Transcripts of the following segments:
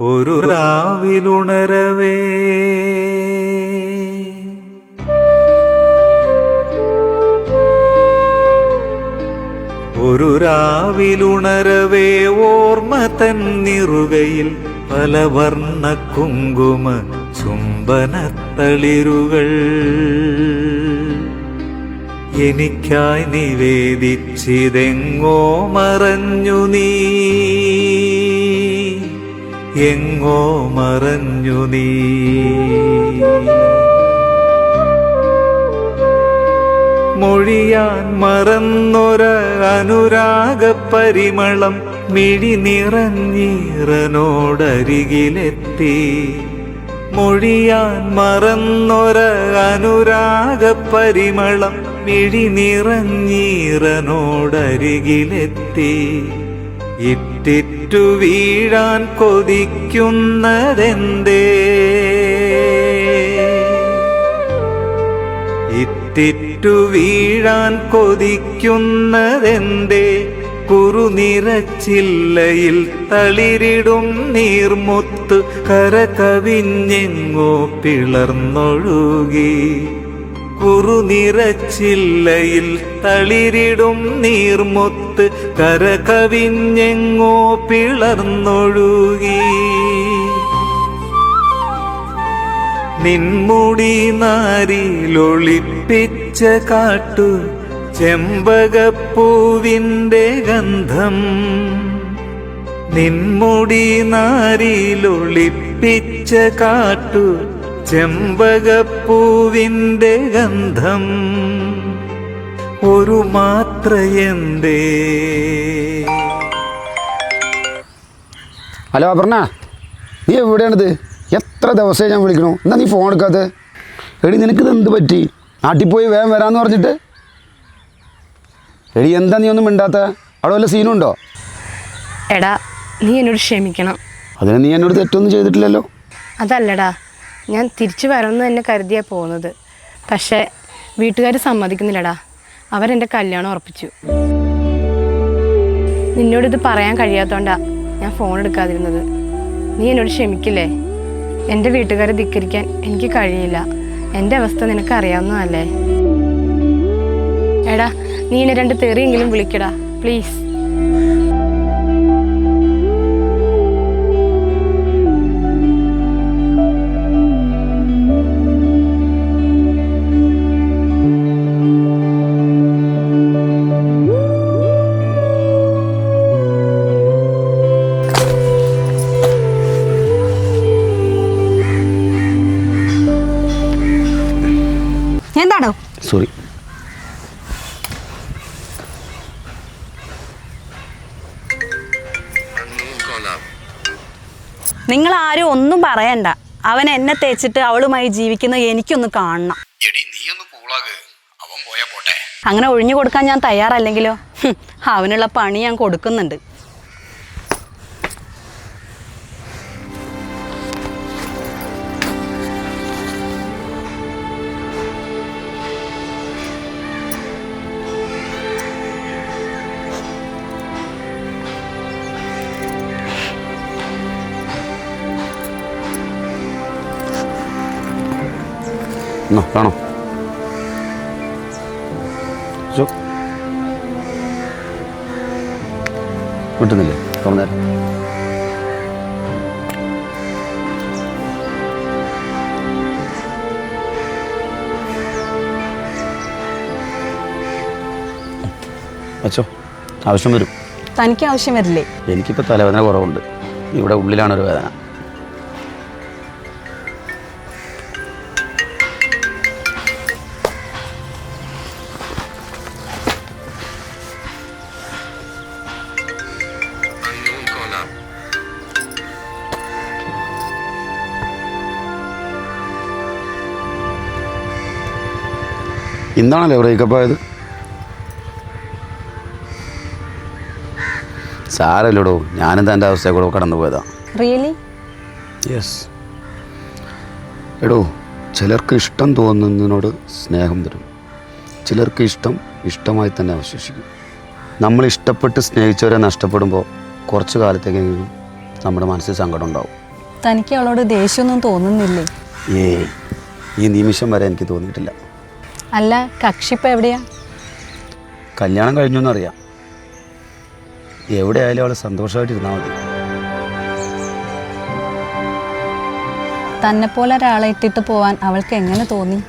ഒരു രാവിലുണരവേ. ഒരു രാവിലുണരവേ ഓർമ്മ തന്നിറുകയിൽ പല വർണ കുങ്കുമ ചുംബനത്തളിരുകൾ. എനിക്കായി നിവേദിച്ചിതെങ്ങോ മറഞ്ഞു നീ. എങ്ങോ മറഞ്ഞു നീ. മൊഴിയാൻ മറന്നൊര അനുരാഗ പരിമളം മിഴി നിറഞ്ഞീറനോടരികിലെത്തി. മൊഴിയാൻ മറന്നൊര അനുരാഗ പരിമളം മിഴി നിറഞ്ഞീറനോടരികിലെത്തി. ഇറ്റിറ്റു വീഴാൻ കൊതിക്കുന്നതെന്തേ? ഇത്തിറ്റു വീഴാൻ കൊതിക്കുന്നതെന്തേ? കുറുനിറച്ചില്ലയിൽ തളിരിടും നീർമുത്ത് കര കവിഞ്ഞെങ്ങോ പിളർന്നൊഴുകി. കുറുനിറച്ചില്ലയിൽ തളിരിടും നീർമുത്ത് കരകവിഞ്ഞെങ്ങോ പിളർന്നൊഴുകി. നിൻമുടി നാരിലൊളിപ്പിച്ച കാട്ടു ചെമ്പകപ്പൂവിന്റെ ഗന്ധം. നിൻമുടി നാരിലൊളിപ്പിച്ച കാട്ടു ചെമ്പകപ്പൂവിന്റെ ഗന്ധം ഒരു മാത്രയെന്തേ. ഹലോ അപർണ നീ എവിടെയാണിത്? എത്ര ദിവസമായി ഞാൻ വിളിക്കണു. എന്നാ നീ ഫോൺ എടുക്കാത്ത? എടി നിനക്കിത് എന്ത് പറ്റി? നാട്ടിൽ പോയി വേഗം വരാമെന്ന് പറഞ്ഞിട്ട്? എടി എന്താ നീ ഒന്നും മിണ്ടാത്ത? അവിടെ വല്ല സീനുണ്ടോ എടാ നീ എന്നോട് ക്ഷമിക്കണം. അതിന് നീ എന്നോട് തെറ്റൊന്നും ചെയ്തിട്ടില്ലല്ലോ. അതല്ലടാ ഞാൻ തിരിച്ചു വരണമെന്ന് തന്നെ കരുതിയാണ് പോകുന്നത്. പക്ഷേ വീട്ടുകാർ സമ്മതിക്കുന്നില്ലടാ. അവരെന്റെ കല്യാണം ഉറപ്പിച്ചു. നിന്നോട് ഇത് പറയാൻ കഴിയാത്തതുകൊണ്ടാണ് ഞാൻ ഫോൺ എടുക്കാതിരുന്നത്. നീ എന്നോട് ക്ഷമിക്കില്ലേ? എന്റെ വീട്ടുകാരെ ധിക്കരിക്കാൻ എനിക്ക് കഴിയില്ല. എന്റെ അവസ്ഥ നിനക്ക് അറിയാവുന്നതല്ലേ എടാ നീ എന്നെ രണ്ട് തെറിയെങ്കിലും വിളിക്കടാ പ്ലീസ് നിങ്ങൾ ആരും ഒന്നും പറയണ്ട. അവൻ എന്നെ തേച്ചിട്ട് അവളുമായി ജീവിക്കുന്നത് എനിക്കൊന്ന് കാണണം. അങ്ങനെ ഒഴിഞ്ഞു കൊടുക്കാൻ ഞാൻ തയ്യാറല്ലെങ്കിലോ? അവനുള്ള പണി ഞാൻ കൊടുക്കുന്നുണ്ട്. എന്നാ കാണോ. കിട്ടുന്നില്ലേ തുറന്നേരം അച്ചോ ആവശ്യം വരും. തനിക്ക് ആവശ്യം വരില്ലേ? എനിക്കിപ്പോൾ തലവേദന കുറവുണ്ട്. ഇവിടെ ഉള്ളിലാണ് ഒരു വേദന. ഇന്നാണല്ലേ ബ്രേക്കപ്പ് ആയത്. സാരല്ലടോ ഞാനും തന്റെ അവസ്ഥയെ കൂടെ കടന്നു പോയതാ? റിയലി യെസ് എടോ ചിലർക്ക് ഇഷ്ടം തോന്നുന്നതിനോട് സ്നേഹം തരും. ചിലർക്ക് ഇഷ്ടം ഇഷ്ടമായി തന്നെ അവശേഷിക്കും. നമ്മൾ ഇഷ്ടപ്പെട്ട് സ്നേഹിച്ചവരെ നഷ്ടപ്പെടുമ്പോൾ കുറച്ച് കാലത്തേക്കെങ്കിലും നമ്മുടെ മനസ്സിൽ സങ്കടം ഉണ്ടാവും. തനിക്ക് അവളോട് ദേഷ്യമൊന്നും തോന്നുന്നില്ലേ? ഏയ് ഈ നിമിഷം വരെ എനിക്ക് തോന്നിയിട്ടില്ല. അല്ല കക്ഷിപ്പ എവിടെയാ? കല്യാണം കഴിഞ്ഞു എന്നറിയാം എവിടെയായാലും അവളെ സന്തോഷമായിട്ട് ഇരുന്നാൽ മതി. തന്നെ പോലെ ഒരാളെ ഇട്ടിട്ട് പോവാൻ അവൾക്ക് എങ്ങനെ തോന്നി?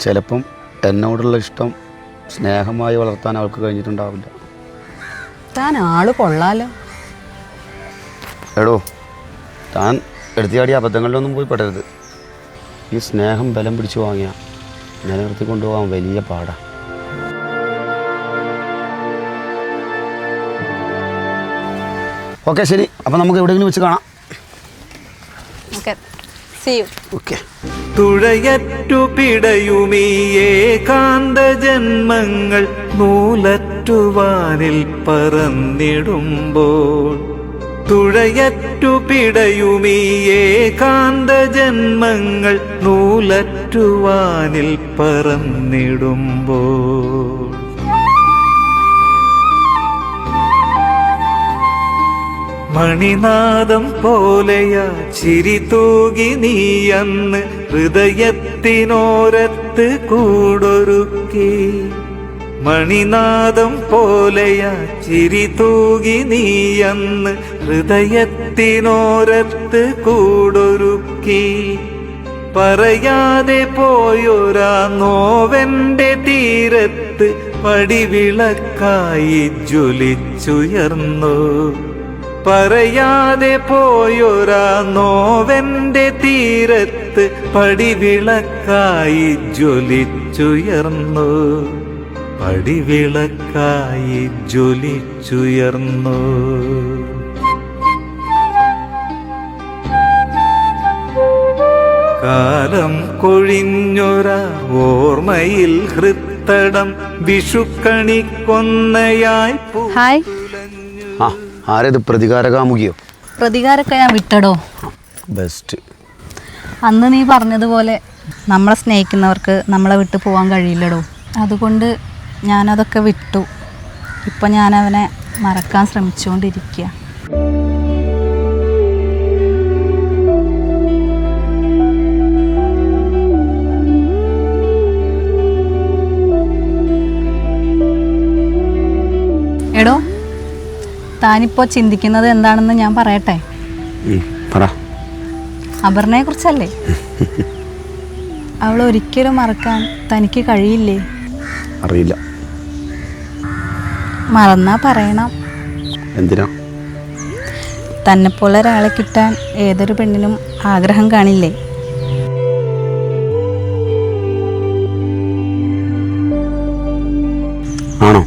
ചിലപ്പം എന്നോടുള്ള ഇഷ്ടം സ്നേഹമായി വളർത്താൻ അവൾക്ക് കഴിഞ്ഞിട്ടുണ്ടാവില്ല. താൻ ആൾ കൊള്ളാലോ. എടോ താൻ എടുത്തിയാടിയ അബദ്ധങ്ങളിലൊന്നും പോയി പെടരുത്. ഈ സ്നേഹം ബലം പിടിച്ചു വാങ്ങിയ. നിലനിർത്തി കൊണ്ടുപോകാൻ വലിയ പാടാണ് ഓക്കെ ശരി. അപ്പം നമുക്ക് എവിടെയെങ്കിലും വെച്ച് കാണാം. ഓക്കെ. See you okay. തുഴയറ്റു പിടയുമീ കാന്ത ജന്മങ്ങൾ നൂലറ്റുവാനിൽ പറന്നിടുമ്പോൾ. തുഴയറ്റു പിടയുമീ കാന്ത ജന്മങ്ങൾ നൂലറ്റുവാനിൽ പറന്നിടുമ്പോൾ മണിനാദം പോലെയാ ചിരി തൂകി നീ അന്ന് ഹൃദയത്തിനോരത്ത് കൂടൊരുക്കി. മണിനാദം പോലെയാ ചിരി തൂകി നീ അന്ന് ഹൃദയത്തിനോരത്ത് കൂടൊരുക്കി. പറയാതെ പോയൊരാ നോവന്റെ തീരത്ത് പടിവിളക്കായി ജ്വലിച്ചുയർന്നു. പറയാതെ പോയൊരാ നോവന്റെ തീരത്ത് പടിവിളക്കായി ജ്വലിച്ചുയർന്നു. പടിവിളക്കായി ജ്വലിച്ചുയർന്നു. കാലം കൊഴിഞ്ഞൊര ഓർമ്മയിൽ ഹൃത്തടം വിഷുക്കണിക്കൊന്നയായി ഹായ്. ആ ആരേത് പ്രതികാരകാമുകിയോ? പ്രതികാരമൊക്കെ ഞാൻ വിട്ടടോ. ബെസ്റ്റ് അന്ന് നീ പറഞ്ഞതുപോലെ നമ്മളെ സ്നേഹിക്കുന്നവർക്ക് നമ്മളെ വിട്ട് പോകാൻ കഴിയില്ലടോ. അതുകൊണ്ട് ഞാനതൊക്കെ വിട്ടു. ഇപ്പം ഞാനവനെ അവനെ മറക്കാൻ ശ്രമിച്ചുകൊണ്ടിരിക്കുക എടോ താനിപ്പോ ചിന്തിക്കുന്നത് എന്താണെന്ന് ഞാൻ പറയട്ടെ? പറ. അപർണയെ കുറിച്ചല്ലേ? അവൾ ഒരിക്കലും മറക്കാൻ തനിക്ക് കഴിയില്ലേ? അറിയില്ല. മറന്നാ പറയണം. എന്തിനാ? തന്നെ പോലെ ഒരാളെ കിട്ടാൻ ഏതൊരു പെണ്ണിനും ആഗ്രഹം കാണില്ലേ? ആണോ?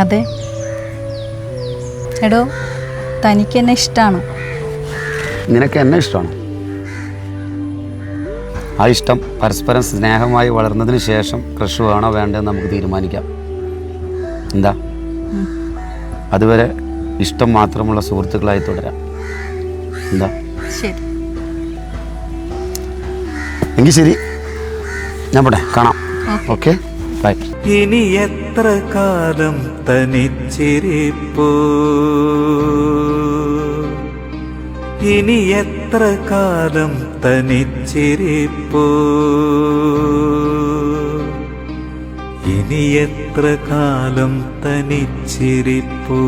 അതെ. എടോ തനിക്ക് എന്നെ ഇഷ്ടമാണ് നിനക്ക് എന്നെ ഇഷ്ടമാണ് ആ ഇഷ്ടം പരസ്പരം സ്നേഹമായി വളർന്നതിന് ശേഷം ക്രഷ് വേണോ വേണ്ടതെന്ന് നമുക്ക് തീരുമാനിക്കാം. എന്താ? അതുവരെ ഇഷ്ടം മാത്രമുള്ള സുഹൃത്തുക്കളായി തുടരാം. എന്താ? ശരി. എങ്കിൽ ശരി. ഞാൻ പോട്ടെ. കാണാം. ഓക്കെ. ബൈ ഇനി എത്ര കാലം തനിച്ചിരിപ്പോ? ഇനി എത്ര കാലം തനിച്ചിരിപ്പോ? ഇനി എത്ര കാലം തനിച്ചിരിപ്പോ?